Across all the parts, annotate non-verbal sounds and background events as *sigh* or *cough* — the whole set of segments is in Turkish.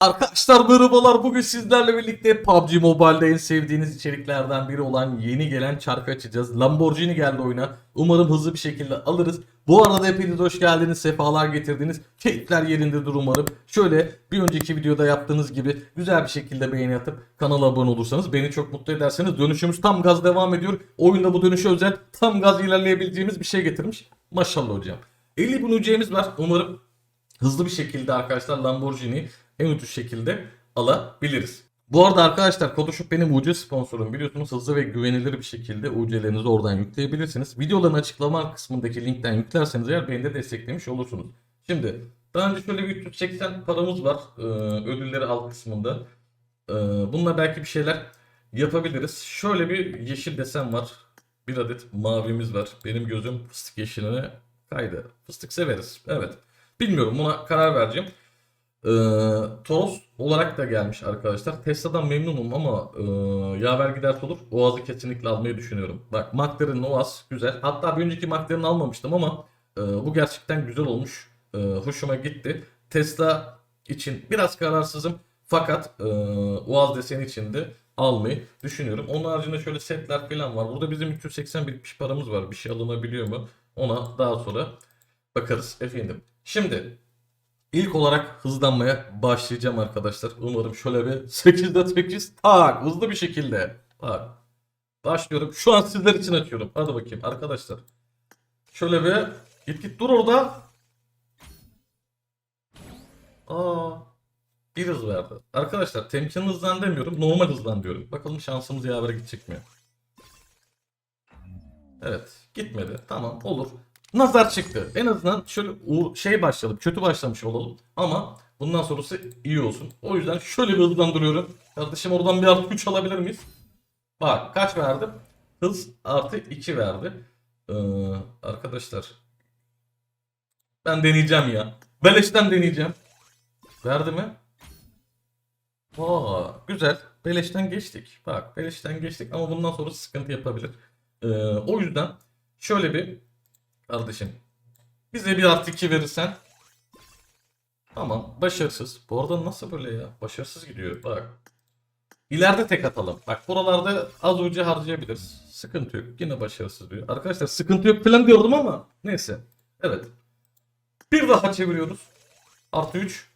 Arkadaşlar merhabalar bugün sizlerle birlikte PUBG Mobile'da en sevdiğiniz içeriklerden biri olan yeni gelen çarkı açacağız. Lamborghini geldi oyuna. Umarım hızlı bir şekilde alırız. Bu arada hepiniz hoş geldiniz, sefalar getirdiniz. Keyifler yerindedir umarım. Şöyle bir önceki videoda yaptığınız gibi güzel bir şekilde beğeni atıp kanala abone olursanız beni çok mutlu ederseniz dönüşümüz tam gaz devam ediyor. Oyunda bu dönüşe özel tam gaz ilerleyebileceğimiz bir şey getirmiş. Maşallah hocam. 50 bin var. Umarım hızlı bir şekilde arkadaşlar Lamborghini en ucuz şekilde alabiliriz. Bu arada arkadaşlar Kodoshop benim UC sponsorum. Biliyorsunuz hızlı ve güvenilir bir şekilde UC'lerinizi oradan yükleyebilirsiniz. Videoların açıklama kısmındaki linkten yüklerseniz eğer beni de desteklemiş olursunuz. Şimdi daha önce şöyle bir 380 paramız var. Ee, ödülleri alt kısmında. Ee, bununla belki bir şeyler yapabiliriz. Şöyle bir yeşil desen var. Bir adet mavimiz var. Benim gözüm fıstık yeşiline kaydı. Fıstık severiz. Evet. Bilmiyorum buna karar vereceğim. Ee, Toros olarak da gelmiş arkadaşlar. Tesla'dan memnunum ama e, yaver giderse olur. Oğaz'ı kesinlikle almayı düşünüyorum. Bak McLaren'in Oğaz güzel. Hatta bir önceki McLaren'ı almamıştım ama e, bu gerçekten güzel olmuş. E, hoşuma gitti. Tesla için biraz kararsızım. Fakat e, Oğaz deseni için de almayı düşünüyorum. Onun haricinde şöyle setler falan var. Burada bizim 380 birikmiş paramız var. Bir şey alınabiliyor mu? Ona daha sonra bakarız efendim. Şimdi İlk olarak hızlanmaya başlayacağım arkadaşlar. Umarım şöyle bir *laughs* 8'de 8 tak hızlı bir şekilde. Bak. Başlıyorum. Şu an sizler için açıyorum. Hadi bakayım arkadaşlar. Şöyle bir git git dur orada. Aa. Bir hız verdi. Arkadaşlar temkinli hızlan demiyorum. Normal hızlan diyorum. Bakalım şansımız yavere gidecek mi? Evet. Gitmedi. Tamam olur. Nazar çıktı. En azından şöyle u- şey başladım. Kötü başlamış olalım. Ama bundan sonrası iyi olsun. O yüzden şöyle bir hızlandırıyorum. Kardeşim oradan bir artı 3 alabilir miyiz? Bak kaç verdim? Hız artı 2 verdi. Ee, arkadaşlar. Ben deneyeceğim ya. Beleşten deneyeceğim. Verdi mi? Aa, güzel. Beleşten geçtik. Bak beleşten geçtik ama bundan sonra sıkıntı yapabilir. Ee, o yüzden şöyle bir Kardeşim. Bize bir artı 2 verirsen. Tamam. Başarısız. Bu arada nasıl böyle ya? Başarısız gidiyor. Bak. İleride tek atalım. Bak buralarda az önce harcayabiliriz. Sıkıntı yok. Yine başarısız diyor. Arkadaşlar sıkıntı yok falan diyordum ama. Neyse. Evet. Bir daha çeviriyoruz. Artı 3.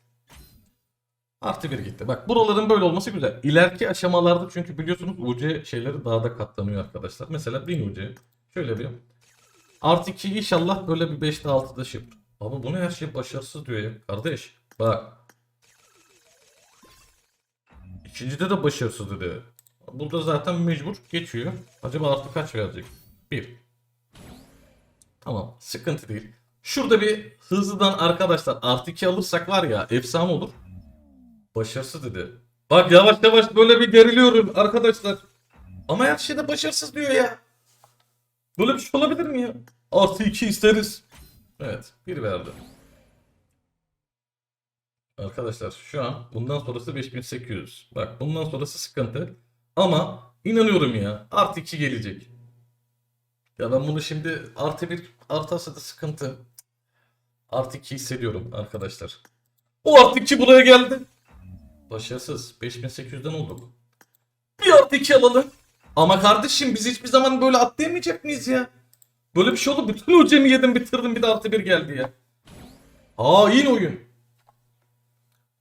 Artı 1 gitti. Bak buraların böyle olması güzel. İleriki aşamalarda çünkü biliyorsunuz UC şeyleri daha da katlanıyor arkadaşlar. Mesela 1000 UC. Şöyle bir Artı 2 inşallah böyle bir 5'te 6'da şey. Abi bu ne her şey başarısız diyor ya. Kardeş bak. İkincide de başarısız dedi. Burada zaten mecbur geçiyor. Acaba artı kaç verecek? 1. Tamam sıkıntı değil. Şurada bir hızlıdan arkadaşlar artı 2 alırsak var ya efsane olur. Başarısız dedi. Bak yavaş yavaş böyle bir geriliyorum arkadaşlar. Ama her şeyde başarısız diyor ya. Böyle bir şey olabilir mi ya? Artı 2 isteriz. Evet. Bir verdi. Arkadaşlar şu an bundan sonrası 5800. Bak bundan sonrası sıkıntı. Ama inanıyorum ya. Artı 2 gelecek. Ya ben bunu şimdi artı 1 artarsa da sıkıntı. Artı 2 hissediyorum arkadaşlar. O artı 2 buraya geldi. Başarısız. 5800'den olduk. Bir artı 2 alalım. Ama kardeşim biz hiçbir zaman böyle atlayamayacak mıyız ya? Böyle bir şey oldu. Bütün ucemi yedim bitirdim bir de artı bir geldi ya. Aa iyi oyun.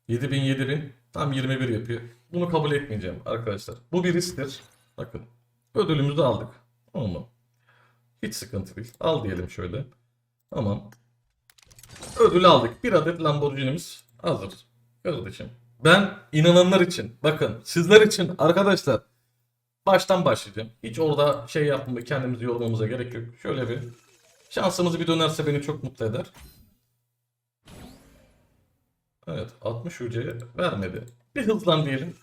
7000 7000 tam 21 yapıyor. Bunu kabul etmeyeceğim arkadaşlar. Bu bir risktir. Bakın. Ödülümüzü aldık. Tamam? Hiç sıkıntı değil. Al diyelim şöyle. Tamam. Ödülü aldık. Bir adet Lamborghini'miz hazır. Kardeşim. Ben inananlar için, bakın sizler için arkadaşlar baştan başlayacağım. Hiç orada şey yapmamı, kendimizi yormamıza gerek yok. Şöyle bir şansımız bir dönerse beni çok mutlu eder. Evet 60 UC vermedi. Bir hızlan diyelim.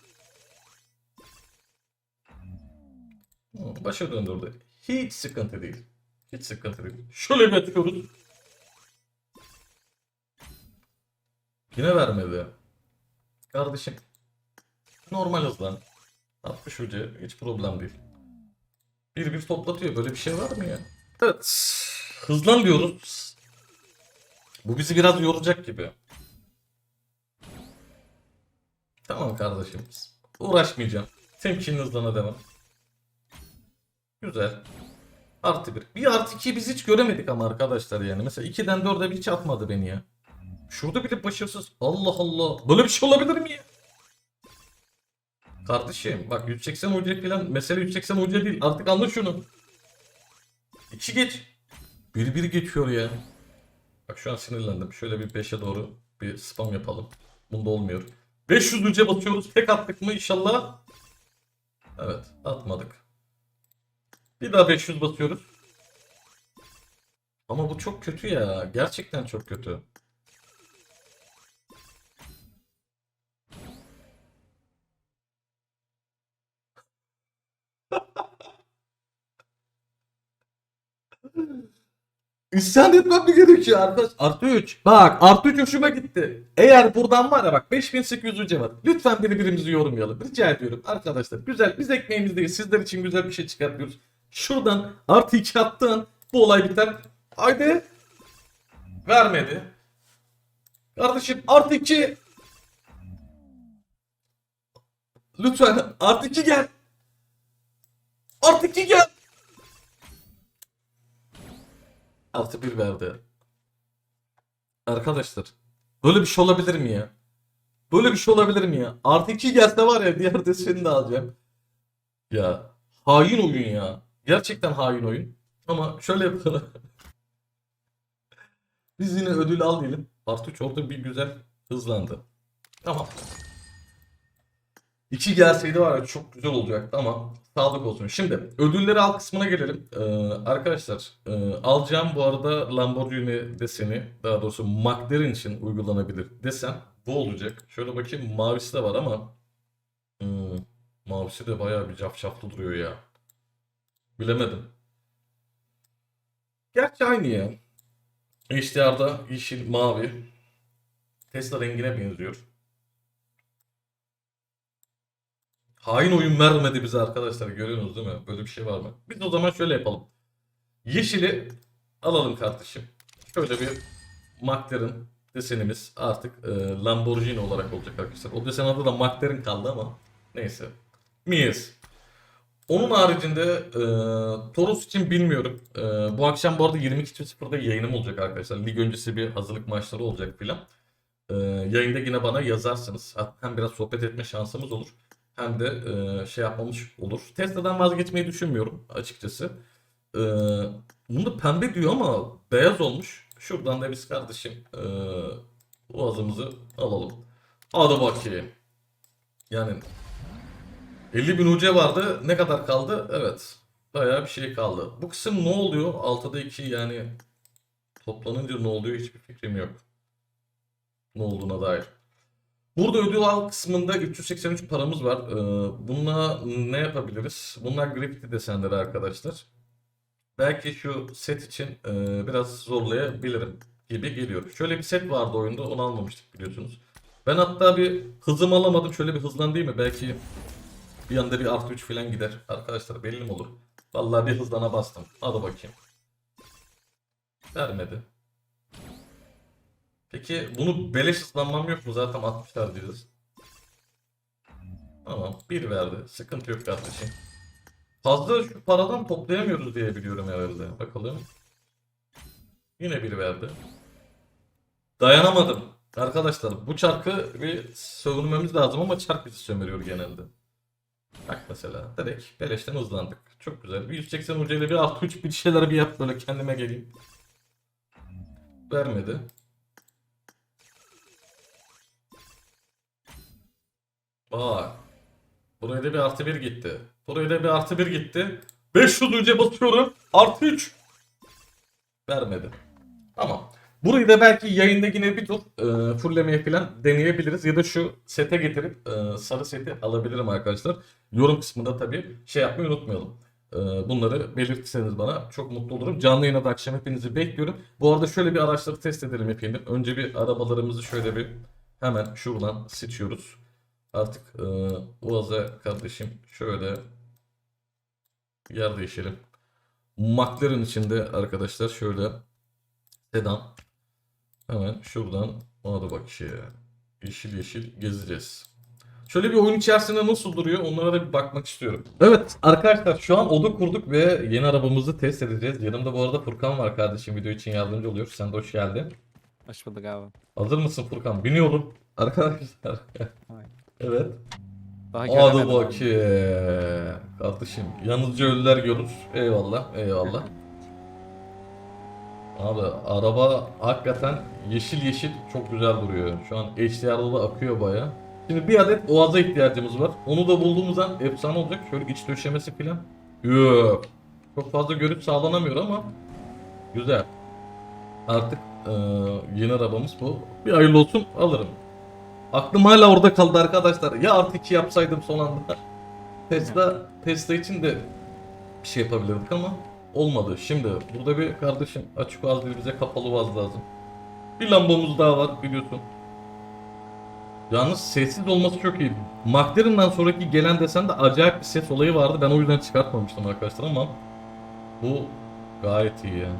Başa döndürdü. Hiç sıkıntı değil. Hiç sıkıntı değil. Şöyle bir atıyoruz. Yine vermedi. Kardeşim. Normal hızlan. 60 ucu hiç problem değil. Bir bir toplatıyor. Böyle bir şey var mı ya? Evet. Hızlan diyoruz. Bu bizi biraz yoracak gibi. Tamam kardeşim. Uğraşmayacağım. Temkinli hızlana devam. Güzel. Artı bir. Bir artı iki biz hiç göremedik ama arkadaşlar yani. Mesela 2'den 4'e hiç atmadı beni ya. Şurada bile başarısız. Allah Allah. Böyle bir şey olabilir mi ya? Kardeşim bak 180 hoca falan. Mesele 180 hoca değil. Artık anla şunu. 2 geç. 1 1 geçiyor ya. Bak şu an sinirlendim. Şöyle bir 5'e doğru bir spam yapalım. Bunda olmuyor. 500 uca batıyoruz. Tek attık mı inşallah? Evet atmadık. Bir daha 500 basıyoruz. Ama bu çok kötü ya. Gerçekten çok kötü. İsyan etmem mi gerekiyor arkadaş? Artı 3. Bak artı 3 hoşuma gitti. Eğer buradan var ya bak 5800 uca var. Lütfen birbirimizi yorumlayalım. Rica ediyorum arkadaşlar. Güzel biz ekmeğimizdeyiz. Sizler için güzel bir şey çıkartıyoruz. Şuradan artı 2 attığın bu olay biter. Haydi. Vermedi. Kardeşim artı 2. Lütfen artı 2 gel. Artı 2 gel. Artı bir verdi. Arkadaşlar. Böyle bir şey olabilir mi ya? Böyle bir şey olabilir mi ya? Artı 2 gelse var ya diğer deseni de alacağım. Ya hain oyun ya. Gerçekten hain oyun. Ama şöyle yapalım. *laughs* Biz yine ödül al diyelim. Artı 3 orada bir güzel hızlandı. Tamam. 2 gelseydi var ya çok güzel olacaktı ama sağlık olsun. Şimdi ödülleri al kısmına gelelim. Ee, arkadaşlar e, alacağım bu arada Lamborghini deseni daha doğrusu McLaren için uygulanabilir desen bu olacak. Şöyle bakayım mavisi de var ama hmm, mavisi de bayağı bir cafcaflı duruyor ya. Bilemedim. Gerçi aynı ya. HDR'da yeşil mavi. Tesla rengine benziyor. Hain oyun vermedi bize arkadaşlar. Görüyorsunuz değil mi? Böyle bir şey var mı? Biz o zaman şöyle yapalım. Yeşili alalım kardeşim. Şöyle bir McLaren desenimiz artık e, Lamborghini olarak olacak arkadaşlar. O desen adı da McLaren kaldı ama neyse. Miyiz? Onun haricinde e, Toros için bilmiyorum. E, bu akşam bu arada 22.00'da yayınım olacak arkadaşlar. Lig öncesi bir hazırlık maçları olacak filan. E, yayında yine bana yazarsınız. Hem biraz sohbet etme şansımız olur hem de e, şey yapmamış olur. Tesla'dan vazgeçmeyi düşünmüyorum açıkçası. E, bunu pembe diyor ama beyaz olmuş. Şuradan da biz kardeşim e, boğazımızı alalım. Hadi bakayım. Yani 50 bin UC vardı. Ne kadar kaldı? Evet. Bayağı bir şey kaldı. Bu kısım ne oluyor? 6'da 2 yani toplanınca ne oluyor hiçbir fikrim yok. Ne olduğuna dair. Burada ödül al kısmında 383 paramız var. Ee, bununla ne yapabiliriz? Bunlar graffiti desenleri arkadaşlar. Belki şu set için e, biraz zorlayabilirim gibi geliyor. Şöyle bir set vardı oyunda onu almamıştık biliyorsunuz. Ben hatta bir hızımı alamadım. Şöyle bir hızlandayım mı? Belki bir anda bir artı 3 falan gider. Arkadaşlar belli mi olur? Vallahi bir hızlana bastım. Hadi bakayım. Vermedi. Peki bunu beleş ıslanmam yok mu? Zaten 60'lar diyoruz. Tamam. Bir verdi. Sıkıntı yok kardeşim. Fazla şu paradan toplayamıyoruz diye biliyorum herhalde. Bakalım. Yine bir verdi. Dayanamadım. Arkadaşlar bu çarkı bir sömürmemiz lazım ama çark bizi sömürüyor genelde. Bak mesela direkt beleşten hızlandık. Çok güzel. Bir 180 ucuyla bir artı 3 bir şeyler bir yap böyle kendime geleyim. Vermedi. Bak. Buraya da bir artı bir gitti. Buraya da bir artı bir gitti. 500 önce basıyorum. Artı 3. Vermedi. Tamam. Burayı da belki yayında yine bir tur e, fulllemeye falan deneyebiliriz. Ya da şu sete getirip e, sarı seti alabilirim arkadaşlar. Yorum kısmında tabii şey yapmayı unutmayalım. E, bunları belirtirseniz bana çok mutlu olurum. Canlı yayına da akşam hepinizi bekliyorum. Bu arada şöyle bir araçları test edelim efendim. Önce bir arabalarımızı şöyle bir hemen şuradan seçiyoruz. Artık e, Uaz'a kardeşim şöyle yer değişelim. McLaren içinde arkadaşlar şöyle sedan. Hemen şuradan hadi bak şey yeşil yeşil gezeceğiz. Şöyle bir oyun içerisinde nasıl duruyor onlara da bir bakmak istiyorum. Evet arkadaşlar şu an oda kurduk ve yeni arabamızı test edeceğiz. Yanımda bu arada Furkan var kardeşim video için yardımcı oluyor. Sen de hoş geldin. Hoş bulduk abi. Hazır mısın Furkan? Biniyorum. Arkadaşlar. Evet. Daha Hadi göremedim bakayım. Kardeşim yalnızca ölüler görür. Eyvallah eyvallah. Abi araba hakikaten yeşil yeşil çok güzel duruyor. Şu an HDR'da da akıyor baya. Şimdi bir adet oğaza ihtiyacımız var. Onu da bulduğumuz an efsane olacak. Şöyle iç döşemesi falan. Yok. Çok fazla görüp sağlanamıyor ama güzel. Artık eee, yeni arabamız bu. Bir hayırlı olsun alırım. Aklım hala orada kaldı arkadaşlar. Ya artı 2 yapsaydım son anda. Tesla, Tesla için de bir şey yapabilirdik ama olmadı. Şimdi burada bir kardeşim açık vaz değil bize kapalı vaz lazım. Bir lambamız daha var biliyorsun. Yalnız sessiz olması çok iyi. McLaren'dan sonraki gelen desen de acayip bir ses olayı vardı. Ben o yüzden çıkartmamıştım arkadaşlar ama bu gayet iyi yani.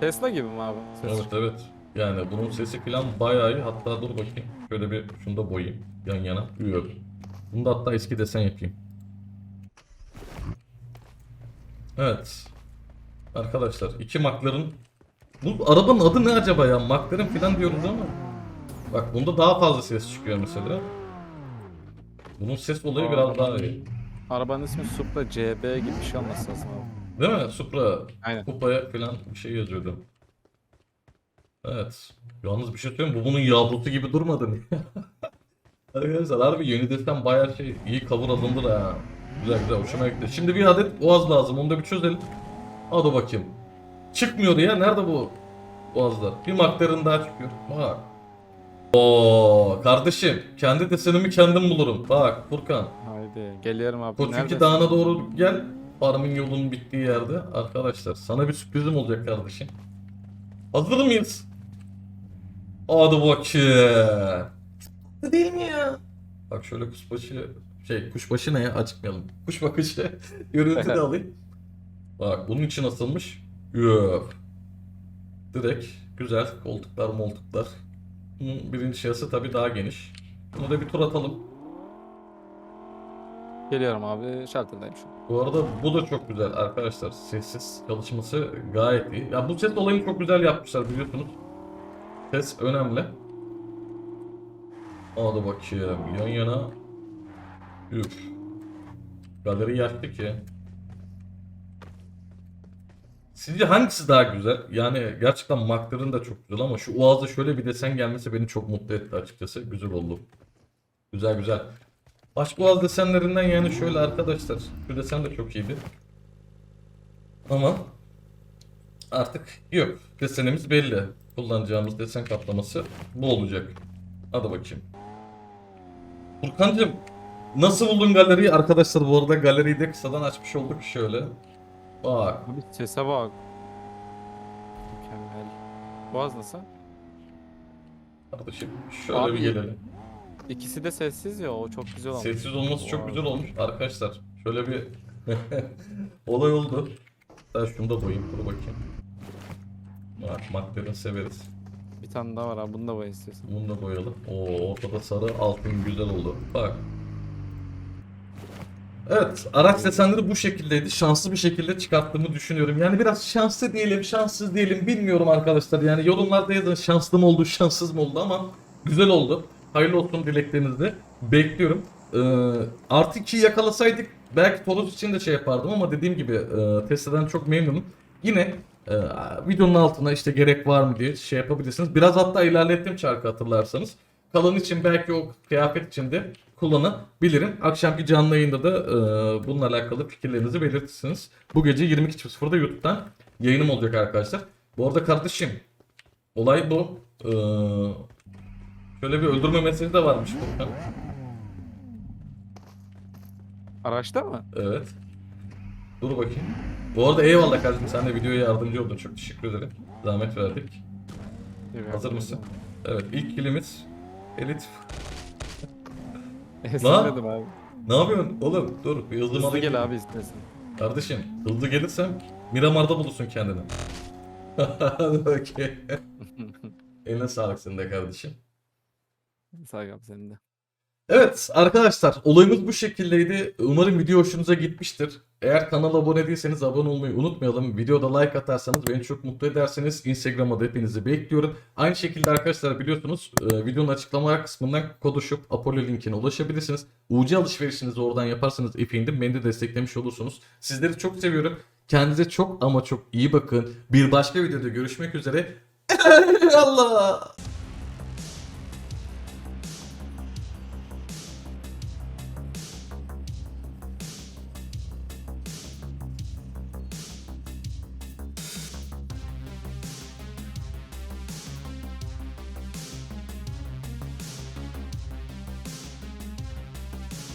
Tesla gibi mi abi? Ses. Evet evet. Yani bunun sesi falan bayağı iyi. Hatta dur bakayım. Şöyle bir şunu da boyayayım. Yan yana. Yok. Bunu da hatta eski desen yapayım. Evet. Arkadaşlar iki McLaren. Bu arabanın adı ne acaba ya? McLaren falan diyoruz ama. Bak bunda daha fazla ses çıkıyor mesela. Bunun ses olayı biraz daha iyi. Arabanın ismi Supra CB gibi bir şey olması lazım abi. Değil mi? Supra Aynen. kupaya falan bir şey yazıyordu. Evet. Yalnız bir şey söyleyeyim bu bunun yavrusu gibi durmadı mı? *laughs* Arkadaşlar harbi yeni desen bayağı şey iyi cover alındı ha. Güzel güzel hoşuma gitti. Şimdi bir adet boğaz lazım onu da bir çözelim. Hadi bakayım. Çıkmıyor ya nerede bu boğazlar? Bir McLaren daha çıkıyor. Bak. Oo kardeşim kendi desenimi kendim bulurum. Bak Furkan. Haydi geliyorum abi. Neredesin? Dağı'na doğru gel. Farmın yolunun bittiği yerde. Arkadaşlar sana bir sürprizim olacak kardeşim. Hazır mıyız? Hadi bakayım. Değil mi ya? Bak şöyle kuşbaşı şey kuşbaşı ne ya açıkmayalım. Kuş bakışı *laughs* görüntü de alayım. Bak bunun için asılmış. Yok. Direkt güzel koltuklar moltuklar. Bunun birinci şahısı tabii daha geniş. Bunu da bir tur atalım. Geliyorum abi. Shelter'dayım şu an. Bu arada bu da çok güzel arkadaşlar. Sessiz çalışması gayet iyi. Ya bu ses olayını çok güzel yapmışlar biliyorsunuz. Ses önemli. Hadi bakayım yan yana. Üf. Galeri yaşlı ki. Sizce hangisi daha güzel? Yani gerçekten McLaren da çok güzel ama şu Uaz'da şöyle bir desen gelmesi beni çok mutlu etti açıkçası. Güzel oldu. Güzel güzel. Başka Uaz desenlerinden yani şöyle arkadaşlar. Şu desen de çok iyiydi. Ama artık yok. Desenimiz belli. Kullanacağımız desen kaplaması bu olacak. Hadi bakayım. Furkan'cığım nasıl buldun galeriyi? Arkadaşlar bu arada galeriyi de kısadan açmış olduk şöyle. Bak. Abi sese bak. Mükemmel. Boğaz nasıl? Kardeşim şöyle Abi, bir gelelim. İkisi de sessiz ya o çok güzel olmuş. Sessiz olması çok güzel olmuş arkadaşlar. Şöyle bir *laughs* olay oldu. Ben şunu da boyayayım dur bakayım. Bak McLaren severiz. Bir tane daha var abi bunu da boya istiyorsan. Bunu da boyayalım. Oo ortada sarı altın güzel oldu. Bak. Evet araç desenleri bu şekildeydi. Şanslı bir şekilde çıkarttığımı düşünüyorum. Yani biraz şanslı diyelim, şanssız diyelim bilmiyorum arkadaşlar. Yani yorumlarda yazın şanslı mı oldu, şanssız mı oldu ama güzel oldu. Hayırlı olsun dileklerinizi bekliyorum. Ee, artı 2'yi yakalasaydık belki Toros için de şey yapardım ama dediğim gibi e, Tesla'dan çok memnunum. Yine e, videonun altına işte gerek var mı diye şey yapabilirsiniz. Biraz hatta ilerlettim çarkı hatırlarsanız. Kalan için belki o kıyafet için de kullanabilirim. Akşamki canlı yayında da e, bununla alakalı fikirlerinizi belirtirsiniz. Bu gece 22.00'da YouTube'dan yayınım olacak arkadaşlar. Bu arada kardeşim olay bu. Ee, şöyle bir öldürme mesajı da varmış Furkan. Araçta mı? Evet. Dur bakayım. Bu arada eyvallah kardeşim sen de videoya yardımcı oldun. Çok teşekkür ederim. Zahmet verdik. Dur, Hazır mısın? Evet ilk kilimiz Elit. *laughs* Esirledim abi. Ne yapıyorsun oğlum? Dur bir hızlı Hızlı gel abi istesin. Kardeşim hızlı gelirsem Miramar'da bulursun kendini. *laughs* Okey. *laughs* Eline sağlık senin de kardeşim. Sağ ol abi senin de. Evet arkadaşlar olayımız bu şekildeydi. Umarım video hoşunuza gitmiştir. Eğer kanala abone değilseniz abone olmayı unutmayalım. Videoda like atarsanız beni çok mutlu ederseniz Instagram'a da hepinizi bekliyorum. Aynı şekilde arkadaşlar biliyorsunuz e, videonun açıklamalar kısmından Kodoshoop Apollo linkine ulaşabilirsiniz. UC alışverişinizi oradan yaparsanız efendim beni de desteklemiş olursunuz. Sizleri çok seviyorum. Kendinize çok ama çok iyi bakın. Bir başka videoda görüşmek üzere. *laughs* Allah.